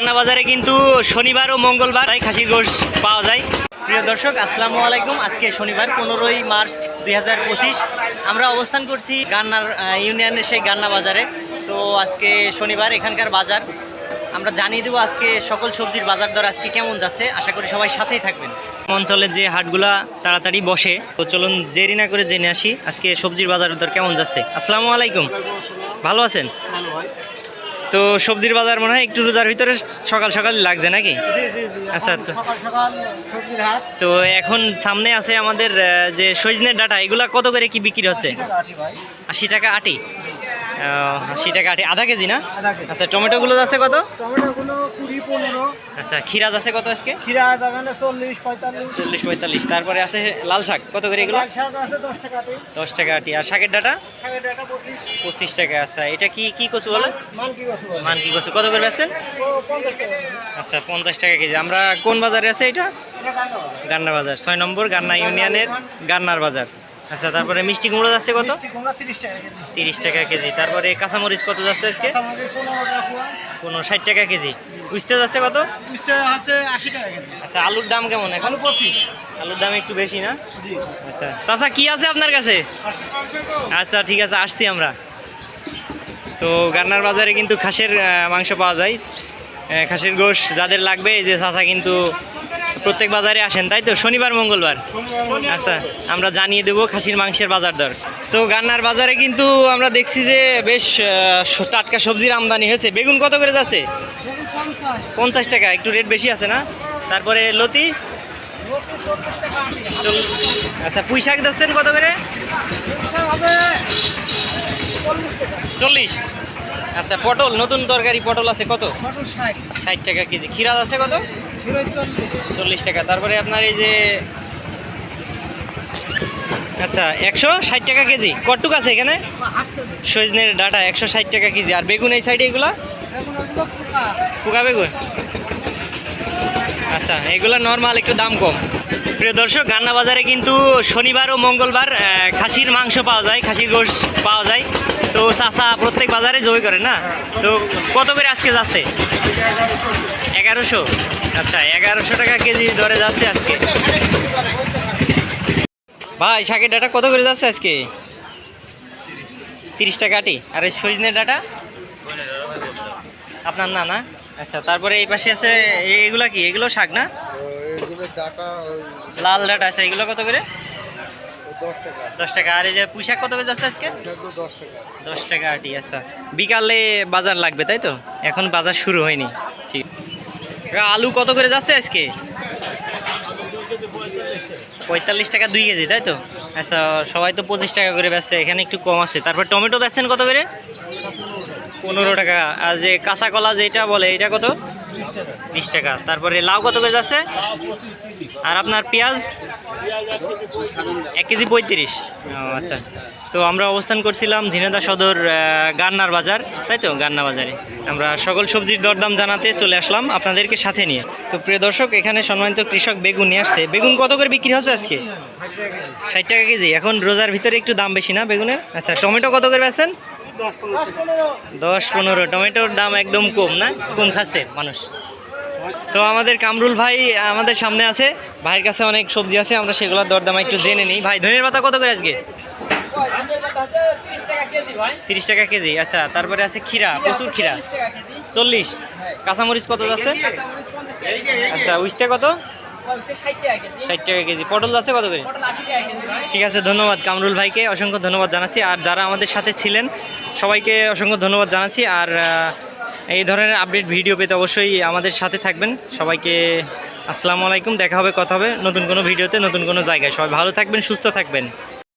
গান্না বাজারে কিন্তু শনিবার ও মঙ্গলবার তাই খাসির গোশ পাওয়া যায়। প্রিয় দর্শক আসসালামু আলাইকুম। আজকে শনিবার পনেরোই মার্চ দুই হাজার পঁচিশ। আমরা অবস্থান করছি গান্নার ইউনিয়নের সেই গান্না বাজারে তো আজকে শনিবার এখানকার বাজার। আমরা জানিয়ে দেবো আজকে সকল সবজির বাজার দর আজকে কেমন যাচ্ছে। আশা করি সবাই সাথেই থাকবেন। অঞ্চলের যে হাটগুলা তাড়াতাড়ি বসে তো চলুন দেরি না করে জেনে আসি আজকে সবজির বাজার দর কেমন যাচ্ছে। আসসালামু আলাইকুম। ভালো আছেন? তো সবজির বাজার মনে হয় একটু রোজার ভিতরে সকাল সকাল লাগছে নাকি? আচ্ছা তো তো এখন সামনে আছে আমাদের যে সজনের ডাটা এগুলা কত করে কি বিক্রি হচ্ছে? আশি টাকা আটি আশি টাকা আটি আধা কেজি না। আচ্ছা টমেটোগুলো আছে কত? টমেটোগুলো কুড়ি পনেরো। আচ্ছা খিরাজ আছে কত আজকে? চল্লিশ পঁয়তাল্লিশ। চল্লিশ পঁয়তাল্লিশ। তারপরে আছে লাল শাক কত করে এগুলো? লাল শাক আছে দশ টাকা আটি। আর শাকের ডাটা? শাকের ডাটা পঁচিশ। টাকা। আচ্ছা এটা কি কি কচু বলে? মান কি বছর মান কি কচু। কত করে টাকা আচ্ছা পঞ্চাশ টাকা কেজি। আমরা কোন বাজারে আছে এটা? এটা গান্না বাজার। ছয় নম্বর গান্না ইউনিয়নের গান্নার বাজার। আচ্ছা তারপরে মিষ্টি কুমড়ো যাচ্ছে কত? তিরিশ টাকা কেজি। তারপরে কাঁচামরিচ কত যাচ্ছে আজকে? পনেরো ষাট টাকা কেজি। উঠতে যাচ্ছে কত? আচ্ছা আলুর দাম কেমন এখন? পঁচিশ। আলুর দাম একটু বেশি না? আচ্ছা চাচা কি আছে আপনার কাছে? আচ্ছা ঠিক আছে আসছি আমরা। তো গান্নার বাজারে কিন্তু খাসের মাংস পাওয়া যায়। খাসির গোশ যাদের লাগবে এই যে চাচা কিন্তু প্রত্যেক বাজারে আসেন তাই তো? শনিবার মঙ্গলবার? আচ্ছা আমরা জানিয়ে দেবো খাসির মাংসের বাজার দর। তো গান্নার বাজারে কিন্তু আমরা দেখছি যে বেশ টাটকা সবজির আমদানি হয়েছে। বেগুন কত করে যাচ্ছে? পঞ্চাশ টাকা একটু রেট বেশি আছে না? তারপরে লতি? আচ্ছা পুঁই শাক যাচ্ছেন কত করে? চল্লিশ। আচ্ছা পটল নতুন তরকারি পটল আছে কত? ষাট। টাকা কেজি। খিরাজ আছে কত? চল্লিশ টাকা। তারপরে আপনার এই যে আচ্ছা একশো ষাট টাকা কেজি। কটুক আছে এখানে? সজনের ডাটা, একশো ষাট টাকা কেজি। আর বেগুন এই সাইডে এগুলা? পোকা বেগুন। আচ্ছা এগুলো নর্মাল একটু দাম কম। প্রিয় দর্শক, গান্না বাজারে কিন্তু শনিবার ও মঙ্গলবার খাসির মাংস পাওয়া যায়, খাসির গোশ পাওয়া যায়। তো চাচা প্রত্যেক বাজারে জয় করে না? তো কত করে আজকে যাচ্ছে? এগারোশো। আচ্ছা এগারোশো টাকা কেজি ধরে যাচ্ছে আজকে। ভাই শাকের ডাটা কত করে যাচ্ছে আজকে? তিরিশ টাকা আটি। আর এই সজনের ডাটা? আপনার না না আচ্ছা তারপরে এই পাশে আছে এগুলা কি? এগুলো শাক না? লাল ডাটা আছে এগুলো কত করে? দশ টাকা। আর এই যে পুঁইশাক কত করে যাচ্ছে আজকে? দশ টাকা। আটি আচ্ছা বিকালে বাজার লাগবে তাই তো? এখন বাজার শুরু হয়নি। ঠিক। আলু কত করে যাচ্ছে আজকে? পঁয়তাল্লিশ টাকা দুই কেজি তাই তো? আচ্ছা সবাই তো পঁচিশ টাকা করে বেচছে এখানে একটু কম আছে। তারপর টমেটো বেচছেন কত করে? পনেরো টাকা। আর যে কাঁচা কলা যেটা বলে এটা কত? বিশ টাকা। তারপরে লাউ কত করে যাচ্ছে? আর আপনার পেঁয়াজ? এক কেজি পঁয়ত্রিশ। আচ্ছা। তো আমরা অবস্থান করছিলাম ঝিনেদা সদর গান্নার বাজার, তাই তো? গান্না বাজারে। আমরা সকল সবজির দরদাম জানাতে চলে আসলাম আপনাদেরকে সাথে নিয়ে। তো প্রিয় দর্শক, এখানে সম্মানিত কৃষক বেগুন নিয়ে আসছে। বেগুন কত করে বিক্রি হচ্ছে আজকে? ষাট টাকা কেজি। এখন রোজার ভিতরে একটু দাম বেশি না বেগুনের? আচ্ছা টমেটো কত করে পনেরো। দশ পনেরো। টমেটোর দাম একদম কম, না? কম খাচ্ছে মানুষ। তো আমাদের কামরুল ভাই আমাদের সামনে আছে। ভাইয়ের কাছে অনেক সবজি আছে আমরা সেগুলোর দরদাম একটু জেনে নিই। ভাই ধনের পাতা কত করে আজকে? তিরিশ টাকা কেজি আচ্ছা তারপরে আছে ক্ষীরা প্রচুর ক্ষীরা। চল্লিশ কাঁচামরিচ কত আছে আচ্ছা উইস্তে কত? ষাট টাকা কেজি। পটল আছে কত করে? ঠিক আছে ধন্যবাদ কামরুল ভাইকে অসংখ্য ধন্যবাদ জানাচ্ছি। আর যারা আমাদের সাথে ছিলেন সবাইকে অসংখ্য ধন্যবাদ জানাচ্ছি। আর এই ধরনের আপডেট ভিডিও পেতে অবশ্যই আমাদের সাথে থাকবেন। সবাইকে আসসালামু আলাইকুম, দেখা হবে, কথা হবে নতুন কোনো ভিডিওতে, নতুন কোনো জায়গায়। সবাই ভালো থাকবেন, সুস্থ থাকবেন।